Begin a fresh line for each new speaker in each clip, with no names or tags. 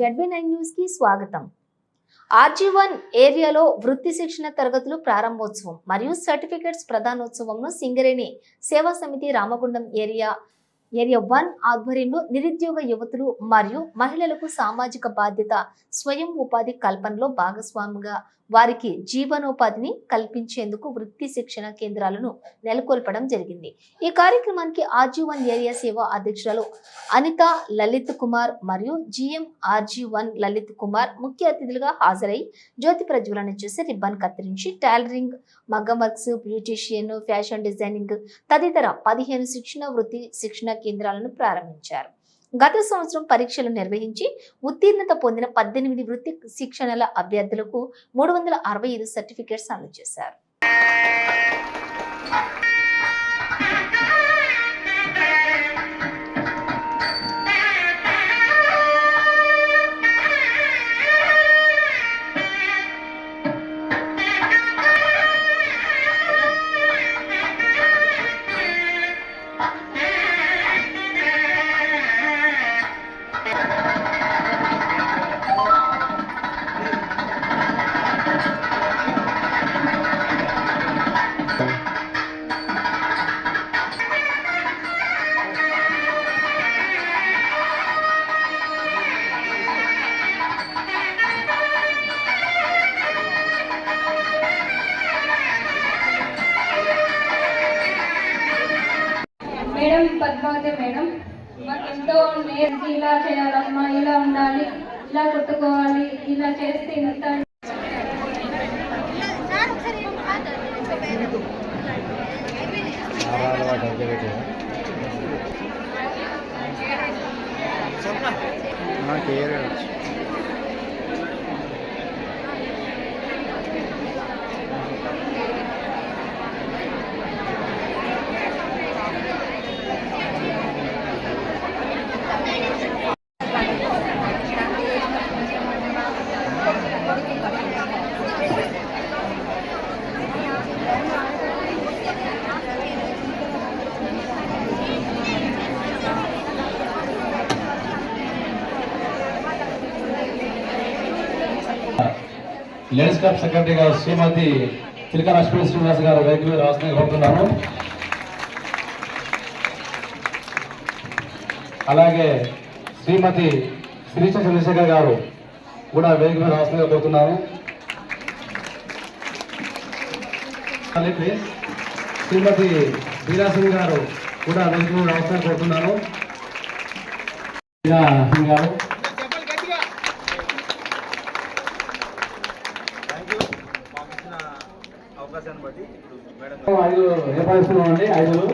ZB nine న్యూస్కి స్వాగతం. RG one ఏరియాలో వృత్తి శిక్షణ తరగతులు ప్రారంభోత్సవం మరియు సర్టిఫికెట్స్ ప్రధానోత్సవంను సింగరేణి సేవా సమితి రామగుండం ఏరియా ఏరియా వన్ ఆధ్వర్యంలో నిరుద్యోగ యువతులు మరియు మహిళలకు సామాజిక బాధ్యత స్వయం ఉపాధి కల్పనలో భాగస్వామిగా వారికి జీవనోపాధిని కల్పించేందుకు వృత్తి శిక్షణ కేంద్రాలను నెలకొల్పడం జరిగింది. ఈ కార్యక్రమానికి ఆర్జీ వన్ ఏరియా సేవ అధ్యక్షురాలు అనిత లలిత్ కుమార్ మరియు జిఎం ఆర్జీవన్ లలిత్ కుమార్ ముఖ్య అతిథులుగా హాజరై జ్యోతి ప్రజ్వలన చేసి రిబ్బన్ కత్తిరించి టైలరింగ్ మగ్గం వర్క్స్ బ్యూటీషియన్ ఫ్యాషన్ డిజైనింగ్ తదితర పదిహేను శిక్షణ వృత్తి శిక్షణ కేంద్రాలను ప్రారంభించారు. గత సంవత్సరం పరీక్షలు నిర్వహించి ఉత్తీర్ణత పొందిన పద్దెనిమిది వృత్తి శిక్షణల అభ్యర్థులకు మూడు వందల అరవై ఐదు సర్టిఫికేట్స్ అందజేశారు.
పద్మావతి మేడం. మాకు ఎంతో నేర్చి ఇలా చేయాలమ్మా ఇలా ఉండాలి ఇలా కొట్టుకోవాలి ఇలా చేస్తే ఇంత
లేడీస్ క్లబ్ సెక్రటరీ గారు శ్రీమతి చిలక లక్ష్మీ శ్రీనివాస్ గారు వేదిక మీద రావాల్సిందిగా కోరుతున్నాను అలాగే శ్రీమతి శ్రీచ చంద్రశేఖర్ గారు కూడా వేదిక మీద రావాల్సిందిగా కోరుతున్నాను శ్రీమతి వీరాసింగ్ గారు కూడా వేదిక మీద రావాల్సిందిగా కోరుతున్నాను గారు
అవకాశాన్ని బట్టి ఇప్పుడు మేడం
ఐదు ఏర్పరుస్తున్నామండి ఐదులు.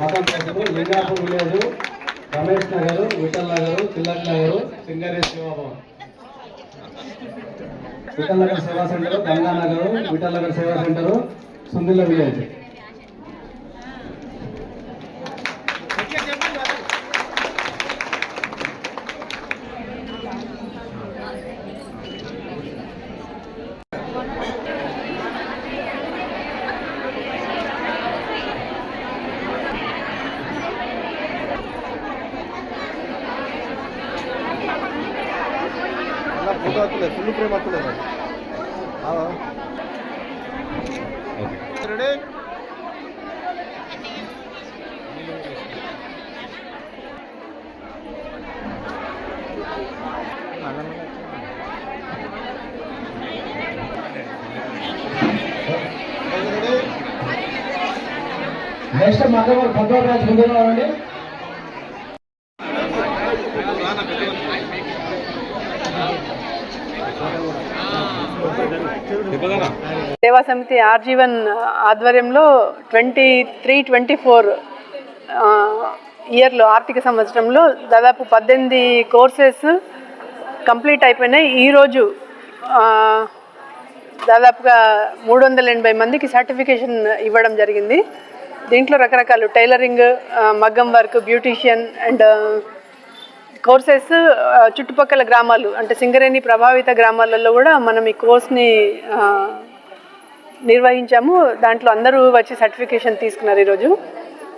మతం ప్రజలు Lingapur village Ramesh Nagar Vithal Nagar Tilak Nagar సింగరేజ్ Sevabhavan Vithal Nagar Seva centre Ganganagar Vithal Nagar Seva centre Sundilla village.
Photo వస్తలేదు ఫుల్ ఫ్రేమ్ వస్తలేదు రెడీ?
నెక్స్ట్ మగవారు పద్మ బ్రాంచ్ ముందుగా ఉండండి
సేవా సమితి ఆర్జీవన్ ఆధ్వర్యంలో ట్వంటీ త్రీ ట్వంటీ ఫోర్ ఇయర్లో ఆర్థిక సంవత్సరంలో దాదాపు పద్దెనిమిది కోర్సెస్ కంప్లీట్ అయిపోయినాయి. ఈరోజు దాదాపుగా మూడు వందల ఎనభై మందికి సర్టిఫికేషన్ ఇవ్వడం జరిగింది. దీంట్లో రకరకాలు టైలరింగ్ మగ్గం work beautician and courses uh, చుట్టుపక్కల గ్రామాలు అంటే సింగరేణి ప్రభావిత గ్రామాలలో కూడా మనం ఈ కోర్స్ని నిర్వహించాము. దాంట్లో అందరూ వచ్చి సర్టిఫికేషన్ తీసుకున్నారు ఈరోజు.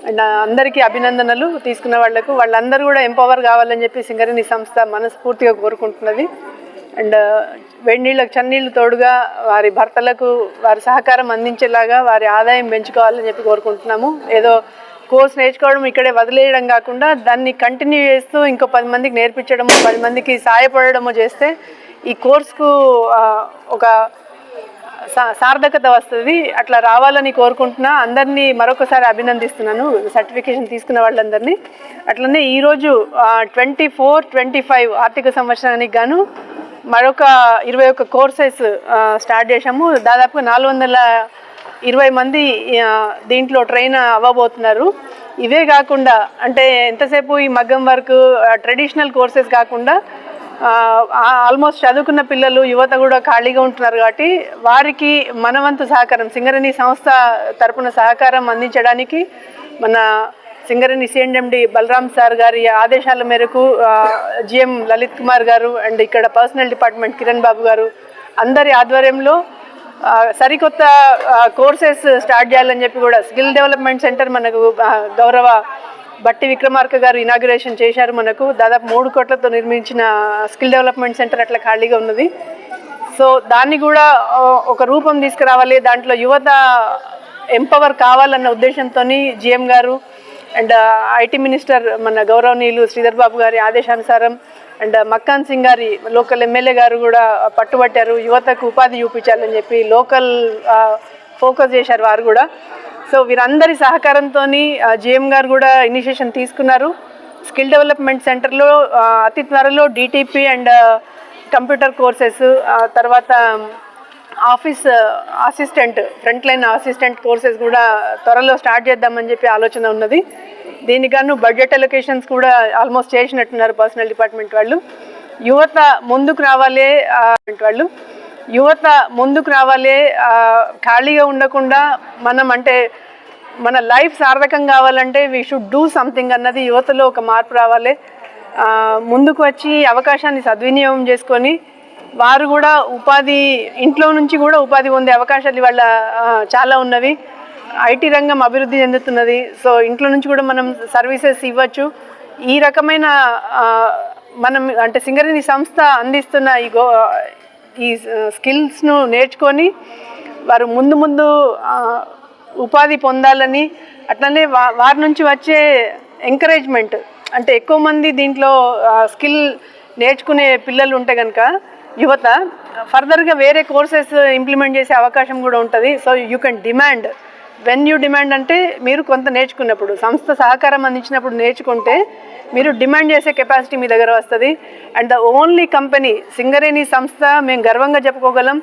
అండ్ అందరికీ అభినందనలు తీసుకున్న వాళ్ళకు. వాళ్ళందరూ కూడా ఎంపవర్ కావాలని చెప్పి సింగరేణి సంస్థ మనస్ఫూర్తిగా కోరుకుంటున్నది. అండ్ వేడి నీళ్ళకు చన్నీళ్ళు తోడుగా వారి భర్తలకు వారి సహకారం అందించేలాగా వారి ఆదాయం పెంచుకోవాలని చెప్పి కోరుకుంటున్నాము. ఏదో కోర్స్ నేర్చుకోవడం ఇక్కడే వదిలేయడం కాకుండా దాన్ని కంటిన్యూ చేస్తూ ఇంకో పది మందికి నేర్పించడము పది మందికి సహాయపడము చేస్తే ఈ కోర్సుకు ఒక సార్థకత వస్తుంది. అట్లా రావాలని కోరుకుంటున్నా. అందరినీ మరొకసారి అభినందిస్తున్నాను. సర్టిఫికేషన్ తీసుకున్న వాళ్ళందరినీ. అట్లనే ఈరోజు ట్వంటీ ఫోర్ ట్వంటీ ఫైవ్ ఆర్థిక సంవత్సరానికి గాను మరొక ఇరవై ఒక్క కోర్సెస్ స్టార్ట్ చేశాము. దాదాపుగా నాలుగు వందల ఇరవై మంది దీంట్లో ట్రైన్ అవ్వబోతున్నారు. ఇవే కాకుండా అంటే ఎంతసేపు ఈ మగ్గం వర్క్ ట్రెడిషనల్ కోర్సెస్ కాకుండా ఆల్మోస్ట్ చదువుకున్న పిల్లలు యువత కూడా ఖాళీగా ఉంటున్నారు కాబట్టి వారికి మనవంతు సహకారం సింగరేణి సంస్థ తరపున సహకారం అందించడానికి మన సింగరేణి సిఎండి బలరాం సార్ గారి ఆదేశాల మేరకు జిఎం లలిత్ కుమార్ గారు అండ్ ఇక్కడ పర్సనల్ డిపార్ట్మెంట్ కిరణ్ బాబు గారు అందరి ఆధ్వర్యంలో సరికొత్త కోర్సెస్ స్టార్ట్ చేయాలని చెప్పి కూడా స్కిల్ డెవలప్మెంట్ సెంటర్ మనకు గౌరవ బట్టి విక్రమార్క గారు ఇనాగ్రేషన్ చేశారు మనకు. దాదాపు మూడు కోట్లతో నిర్మించిన స్కిల్ డెవలప్మెంట్ సెంటర్ అట్లా ఖాళీగా ఉన్నది. సో దాన్ని కూడా ఒక రూపం తీసుకురావాలి. దాంట్లో యువత ఎంపవర్ కావాలన్న ఉద్దేశంతో జిఎం గారు అండ్ ఐటీ మినిస్టర్ మన గౌరవనీయులు శ్రీధర్ బాబు గారి ఆదేశానుసారం అండ్ మక్కాన్ సింగ్ గారి లోకల్ ఎమ్మెల్యే గారు కూడా పట్టుబట్టారు. యువతకు ఉపాధి చూపించాలని చెప్పి లోకల్ ఫోకస్ చేశారు వారు కూడా. సో వీరందరి సహకారంతో జిఎం గారు కూడా ఇనిషియేషన్ తీసుకున్నారు. స్కిల్ డెవలప్మెంట్ సెంటర్లో అతి త్వరలో డిటిపి అండ్ కంప్యూటర్ కోర్సెస్ తర్వాత office assistant front line assistant courses కూడా త్వరలో స్టార్ట్ చేద్దామని చెప్పి ఆలోచన ఉన్నది. దీనికి బడ్జెట్ అలొకేషన్స్ కూడా ఆల్మోస్ట్ చేసినట్టున్నారు పర్సనల్ డిపార్ట్మెంట్ వాళ్ళు. యువత ముందుకు రావాలి వాళ్ళు. యువత ముందుకు రావాలి ఖాళీగా ఉండకుండా మనం అంటే మన లైఫ్ సార్థకం కావాలంటే వీ షుడ్ డూ సంథింగ్ అన్నది యువతలో ఒక మార్పు రావాలి. ముందుకు వచ్చి అవకాశాన్ని సద్వినియోగం చేసుకొని వారు కూడా ఉపాధి ఇంట్లో నుంచి కూడా ఉపాధి పొందే అవకాశాలు ఇవాళ చాలా ఉన్నవి. ఐటీ రంగం అభివృద్ధి చెందుతున్నది. సో ఇంట్లో నుంచి కూడా మనం సర్వీసెస్ ఇవ్వచ్చు. ఈ రకమైన మనం అంటే సింగరేణి సంస్థ అందిస్తున్న ఈ గో ఈ స్కిల్స్ను నేర్చుకొని వారు ముందు ముందు ఉపాధి పొందాలని అట్లనే వా వారి నుంచి వచ్చే ఎంకరేజ్మెంట్ అంటే ఎక్కువ మంది దీంట్లో స్కిల్ నేర్చుకునే పిల్లలు ఉంటే కనుక యువత ఫర్దర్గా వేరే కోర్సెస్ ఇంప్లిమెంట్ చేసే అవకాశం కూడా ఉంటుంది. So you can demand. When you demand అంటే మీరు కొంత నేర్చుకున్నప్పుడు సంస్థ సహకారం అందించినప్పుడు నేర్చుకుంటే మీరు డిమాండ్ చేసే కెపాసిటీ మీ దగ్గర వస్తుంది. And the only company Singareni సంస్థ మేము గర్వంగా చెప్పుకోగలం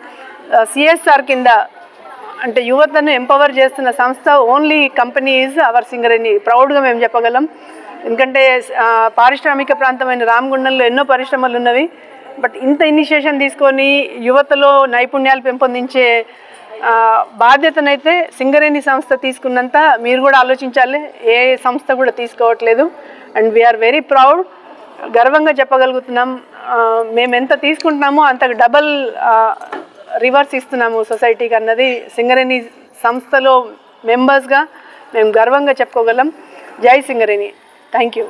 సిఎస్ఆర్ కింద అంటే యువతను ఎంపవర్ చేస్తున్న సంస్థ only company is our Singareni. ప్రౌడ్గా మేము చెప్పగలం. ఎందుకంటే పారిశ్రామిక ప్రాంతమైన రామగుండంలో ఎన్నో పరిశ్రమలు ఉన్నవి. బట్ ఇంత ఇనిషియేషన్ తీసుకొని యువతలో నైపుణ్యాలు పెంపొందించే బాధ్యతనైతే సింగరేణి సంస్థ తీసుకున్నంత మీరు కూడా ఆలోచించాలి. ఏ సంస్థ కూడా తీసుకోవట్లేదు. అండ్ వీఆర్ వెరీ ప్రౌడ్ గర్వంగా చెప్పగలుగుతున్నాం. మేము ఎంత తీసుకుంటున్నామో అంతకు డబల్ రివర్స్ ఇస్తున్నాము సొసైటీకి అన్నది సింగరేణి సంస్థలో మెంబర్స్గా మేము గర్వంగా చెప్పుకోగలం. జై సింగరేణి. Thank you